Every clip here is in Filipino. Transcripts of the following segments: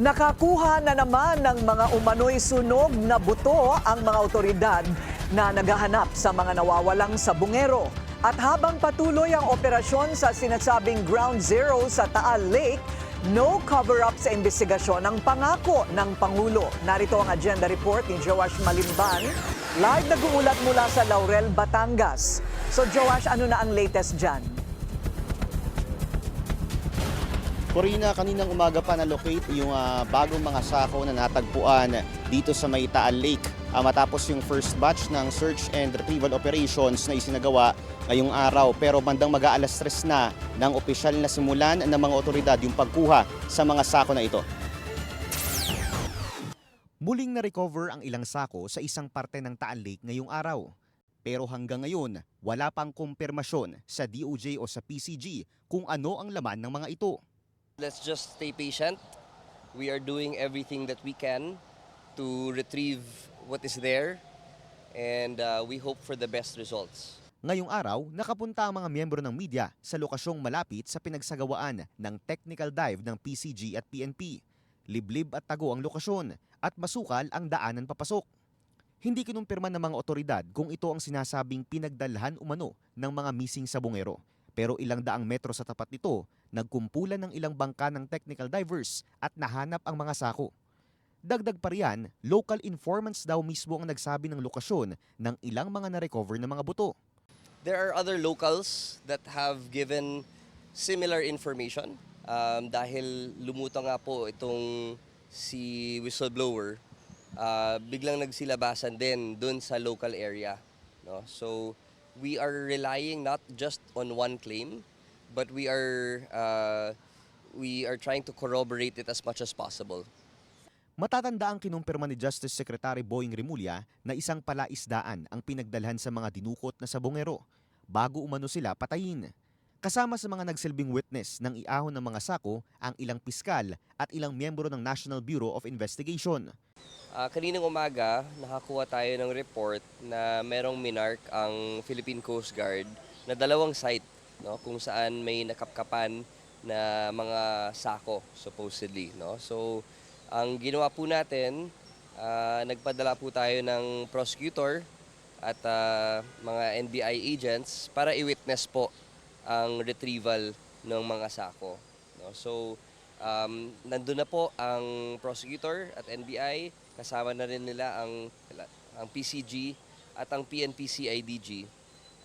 Nakakuha na naman ng mga umano'y sunog na buto ang mga otoridad na naghahanap sa mga nawawalang sabungero. At habang patuloy ang operasyon sa sinasabing Ground Zero sa Taal Lake, no cover-up sa investigasyon ang pangako ng Pangulo. Narito ang agenda report ni Joash Malimban. Live nag-uulat mula sa Laurel, Batangas. So Joash, ano na ang latest dyan? Corina, kaninang umaga pa na-locate yung ah, bagong mga sako na natagpuan dito sa May Taal Lake Ah, matapos yung first batch ng search and retrieval operations na isinagawa ngayong araw. Pero bandang mag-aalas stress na ng opisyal na simulan ng mga otoridad yung pagkuha sa mga sako na ito. Muling na-recover ang ilang sako sa isang parte ng Taal Lake ngayong araw. Pero hanggang ngayon, wala pang kumpirmasyon sa DOJ o sa PCG kung ano ang laman ng mga ito. Let's just stay patient. We are doing everything that we can to retrieve what is there and uh, we hope for the best results. Ngayong araw, nakapunta ang mga miyembro ng media sa lokasyong malapit sa pinagsagawaan ng technical dive ng PCG at PNP. Liblib at tago ang lokasyon at masukal ang daanan papasok. Hindi kinumpirma ng mga otoridad kung ito ang sinasabing pinagdalhan umano ng mga missing sabungero. Pero ilang daang metro sa tapat nito, nagkumpulan ng ilang bangka ng technical divers at nahanap ang mga sako. Dagdag pa riyan, local informants daw mismo ang nagsabi ng lokasyon ng ilang mga na-recover na mga buto. There are other locals that have given similar information um, dahil lumutang nga po itong si whistleblower uh, biglang nagsilabasan din dun sa local area no so we are relying not just on one claim but we are uh, we are trying to corroborate it as much as possible Matatanda ang kinumpirma ni Justice Secretary Boying Rimulya na isang palaisdaan ang pinagdalhan sa mga dinukot na sabongero bago umano sila patayin. Kasama sa mga nagsilbing witness ng iahon ng mga sako ang ilang piskal at ilang miyembro ng National Bureau of Investigation. Ah, kaninang umaga, nakakuha tayo ng report na merong minark ang Philippine Coast Guard na dalawang site no, kung saan may nakapkapan na mga sako supposedly. No? So, ang ginawa po natin, ah, nagpadala po tayo ng prosecutor at ah, mga NBI agents para i-witness po ang retrieval ng mga sako. No? So, um, nandun na po ang prosecutor at NBI, kasama na rin nila ang, ang PCG at ang PNP-CIDG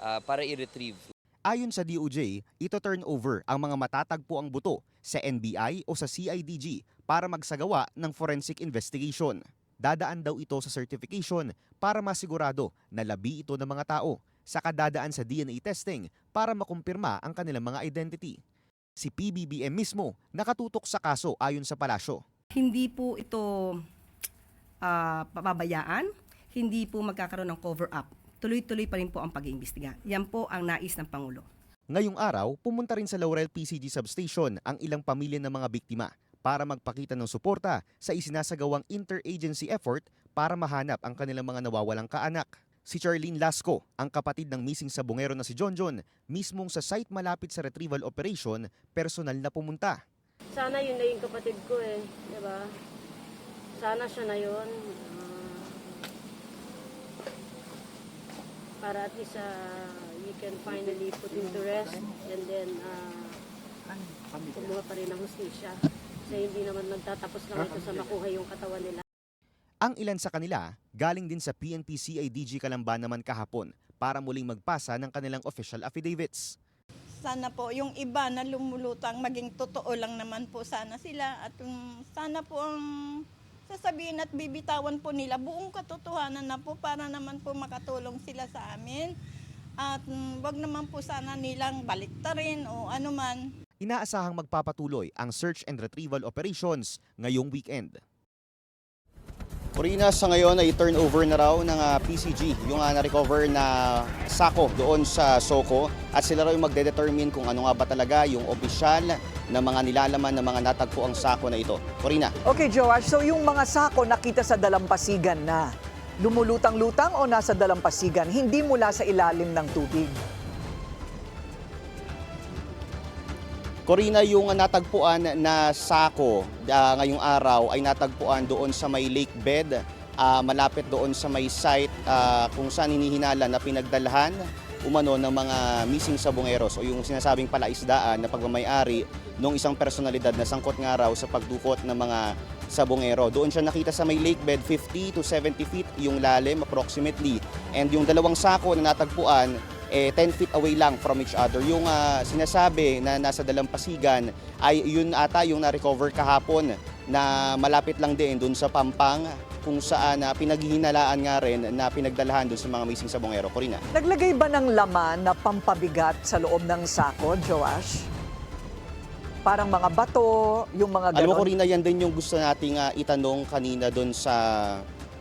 ah, para i-retrieve Ayon sa DOJ, ito turn over ang mga matatagpo ang buto sa NBI o sa CIDG para magsagawa ng forensic investigation. Dadaan daw ito sa certification para masigurado na labi ito ng mga tao, saka dadaan sa DNA testing para makumpirma ang kanilang mga identity. Si PBBM mismo nakatutok sa kaso ayon sa palasyo. Hindi po ito ah, pababayaan, hindi po magkakaroon ng cover-up. Tuloy-tuloy pa rin po ang pag-iimbestiga. Yan po ang nais ng Pangulo. Ngayong araw, pumunta rin sa Laurel PCG substation ang ilang pamilya ng mga biktima para magpakita ng suporta sa isinasagawang interagency effort para mahanap ang kanilang mga nawawalang kaanak. Si Charlene Lasco, ang kapatid ng missing sabungero na si John John, mismong sa site malapit sa retrieval operation, personal na pumunta. Sana yun na yung kapatid ko eh, di ba? Sana siya na yun. Para at least ah, you can finally put him to rest and then uh, kumuha pa rin ng hustisya. Kasi hindi naman nagtatapos lang ito sa makuha yung katawan nila. Ang ilan sa kanila, galing din sa PNP CIDG Kalamba naman kahapon para muling magpasa ng kanilang official affidavits. sana po yung iba na lumulutang maging totoo lang naman po sana sila at um, sana po ang sasabihin at bibitawan po nila buong katotohanan na po para naman po makatulong sila sa amin. At um, wag naman po sana nilang baliktarin o ano man Inaasahang magpapatuloy ang search and retrieval operations ngayong weekend. Corina, sa ngayon ay turnover na raw ng ah, PCG yung ah, na-recover na sako doon sa Soko at sila raw yung magdedetermine kung ano nga ba talaga yung opisyal na mga nilalaman ng mga natagpo ang sako na ito. Corina. Okay, Joash, so yung mga sako nakita sa dalampasigan na. Lumulutang-lutang o nasa dalampasigan, hindi mula sa ilalim ng tubig. Corina, yung natagpuan na sako ah, ngayong araw ay natagpuan doon sa may lake bed, ah, malapit doon sa may site ah, kung saan hinihinala na pinagdalhan umano ng mga missing sabongeros o yung sinasabing palaisdaan na pagmamayari ng isang personalidad na sangkot nga raw sa pagdukot ng mga sabongero. Doon siya nakita sa may lake bed, 50 to 70 feet yung lalim approximately. And yung dalawang sako na natagpuan, eh, 10 feet away lang from each other. Yung ah, sinasabi na nasa dalampasigan ay yun ata yung na-recover kahapon na malapit lang din dun sa Pampang kung saan na pinaghihinalaan nga rin na pinagdalahan dun sa mga missing sabongero. Corina. Naglagay ba ng laman na pampabigat sa loob ng sako, Joash? Parang mga bato, yung mga Alam mo, ganon. Corina, yan din yung gusto nating ah, itanong kanina doon sa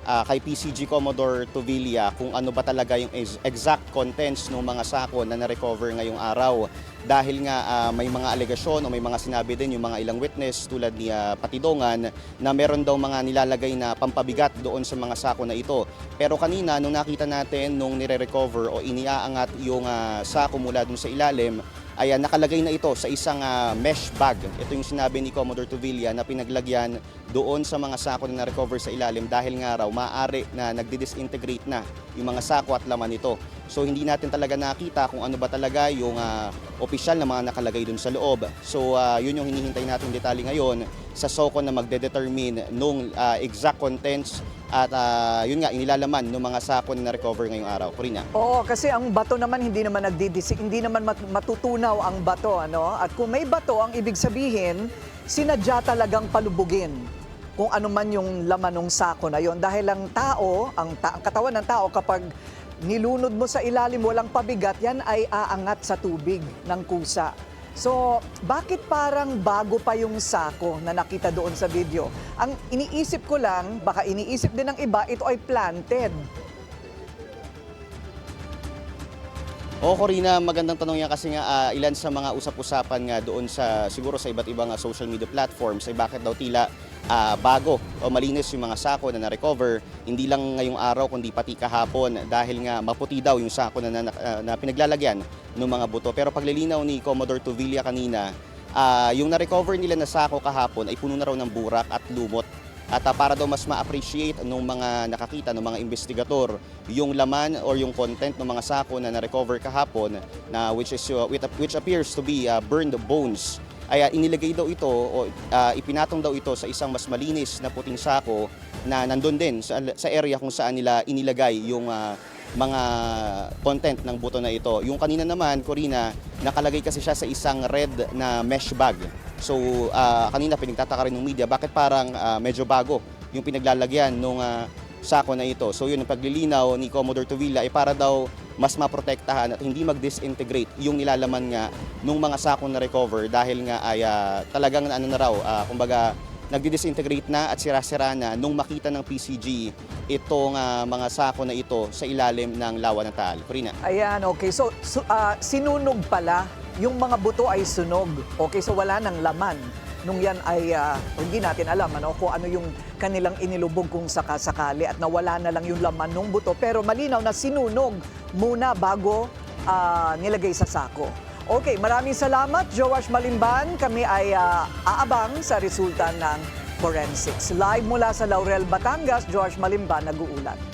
ah, kay PCG Commodore Tovilla kung ano ba talaga yung ex- exact contents ng mga sako na na-recover ngayong araw. Dahil nga ah, may mga alegasyon o may mga sinabi din yung mga ilang witness tulad ni ah, Patidongan na meron daw mga nilalagay na pampabigat doon sa mga sako na ito. Pero kanina nung nakita natin nung nire-recover o iniaangat yung ah, sako mula doon sa ilalim, ay nakalagay na ito sa isang ah, mesh bag. Ito yung sinabi ni Commodore Tuvilla na pinaglagyan doon sa mga sako na na-recover sa ilalim dahil nga raw maaari na nagdi-disintegrate na yung mga sako at laman nito. So hindi natin talaga nakita kung ano ba talaga yung ah, opisyal na mga nakalagay doon sa loob. So ah, yun yung hinihintay natin detalye ngayon sa SOCO na magde-determine nung ah, exact contents at ah, yun nga inilalaman ng mga sako na na-recover ngayong araw. Corina. Oo, kasi ang bato naman hindi naman nagdidisi, hindi naman mat- matutunaw ang bato, ano? At kung may bato, ang ibig sabihin, sinadya talagang palubugin kung ano man yung laman ng sako na yon dahil ang tao, ang, ta- ang katawan ng tao kapag nilunod mo sa ilalim walang pabigat, yan ay aangat sa tubig ng kusa. So, bakit parang bago pa yung sako na nakita doon sa video? Ang iniisip ko lang, baka iniisip din ng iba, ito ay planted. Oo, Corina, magandang tanong yan kasi nga ah, ilan sa mga usap-usapan nga doon sa siguro sa iba't ibang ah, social media platforms ay bakit daw tila ah, bago o malinis yung mga sako na na-recover hindi lang ngayong araw kundi pati kahapon dahil nga maputi daw yung sako na, na, ah, na pinaglalagyan ng mga buto. Pero paglilinaw ni Commodore Tuvilla kanina, ah, yung na-recover nila na sako kahapon ay puno na raw ng burak at lumot. At ah, para daw mas ma-appreciate ng mga nakakita, ng mga investigador, yung laman or yung content ng mga sako na na-recover kahapon, na which, is, uh, which appears to be uh, burned bones, ay uh, inilagay daw ito o uh, ipinatong daw ito sa isang mas malinis na puting sako na nandun din sa, sa area kung saan nila inilagay yung uh, mga content ng buto na ito. Yung kanina naman, Corina, nakalagay kasi siya sa isang red na mesh bag. So, ah, kanina pinagtataka rin ng media, bakit parang ah, medyo bago yung pinaglalagyan nung ah, sako na ito. So, yun ang paglilinaw ni Commodore Tuvilla ay para daw mas maprotektahan at hindi mag-disintegrate yung nilalaman nga nung mga sako na recover dahil nga ay ah, talagang ano na raw, ah, kumbaga nagdi-disintegrate na at sira-sira na nung makita ng PCG itong ah, mga sako na ito sa ilalim ng lawa ng Taal. Corina. Ayan, okay. So, su- ah, sinunog pala. Yung mga buto ay sunog. Okay, so wala nang laman. Nung yan ay, ah, hindi natin alam ano, kung ano yung kanilang inilubog kung sakasakali at nawala na lang yung laman ng buto. Pero malinaw na sinunog muna bago ah, nilagay sa sako. Okay, maraming salamat, Joash Malimban. Kami ay ah, aabang sa resulta ng forensics. Live mula sa Laurel, Batangas, Joash Malimban nag-uulat.